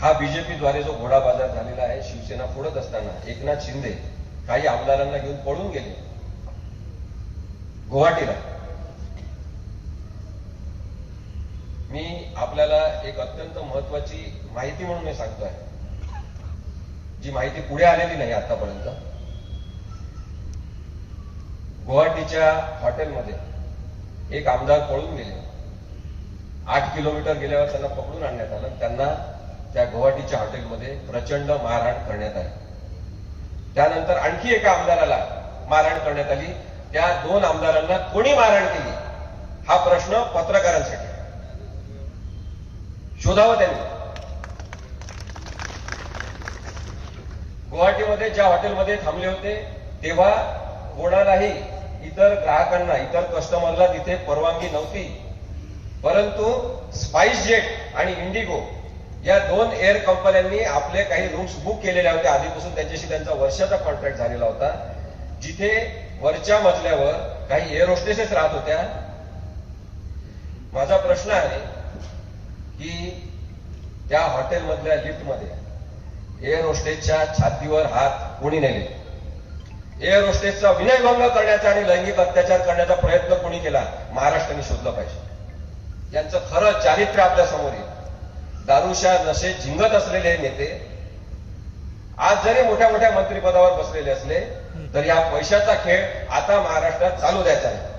हा बीजेपीद्वारे जो घोडा बाजार झालेला आहे शिवसेना फोडत असताना एकनाथ शिंदे काही आमदारांना घेऊन पळून गेले. गुवाहाटीला. मी आपल्याला एक अत्यंत महत्वाची माहिती म्हणून मी सांगतोय. जी माहिती पुढे आलेली नाही आतापर्यंत. गुवाहाटीच्या हॉटेलमध्ये एक आमदार पळून गेले. आठ किलोमीटर गेल्यावर त्यांना पकडून आणण्यात आलं. त्यांना त्या गुवाहाटीच्या हॉटेलमध्ये प्रचंड मारहाण करण्यात आली. त्यानंतर आणखी एका आमदाराला मारहाण करण्यात आली. त्या दोन आमदारांना कोणी मारहाण केली? हा प्रश्न पत्रकारांसाठी. शोधावं त्यांनी. गुवाहाटीमध्ये ज्या हॉटेलमध्ये थांबले होते तेव्हा कोणालाही इतर ग्राहकांना इतर कस्टमरला तिथे परवानगी नव्हती. परंतु स्पाइस जेट आणि इंडिगो या दोन एअर कंपन्यांनी आपले काही रूम्स बुक केलेल्या होत्या आधीपासून त्यांच्याशी त्यांचा वर्षाचा कॉन्ट्रॅक्ट झालेला होता. जिथे वरच्या मजल्यावर काही एअर होस्टेसेस राहत होत्या. माझा प्रश्न आहे की त्या हॉटेलमधल्या लिफ्टमध्ये एअर होस्टेसच्या छातीवर हात कोणी नेले? एअर होस्टेसचा विनयभंग करण्याचा आणि लैंगिक अत्याचार करण्याचा प्रयत्न कोणी केला? महाराष्ट्राने शोधला पाहिजे. यांचं खरं चारित्र्य आपल्यासमोर येईल. दारुशा नशे झिंगत असलेले नेते आज जरी मोठ्या मोठ्या मंत्रिपदावर बसलेले असले तर या पैशाचा खेळ आता महाराष्ट्रात चालू द्यायचा आहे.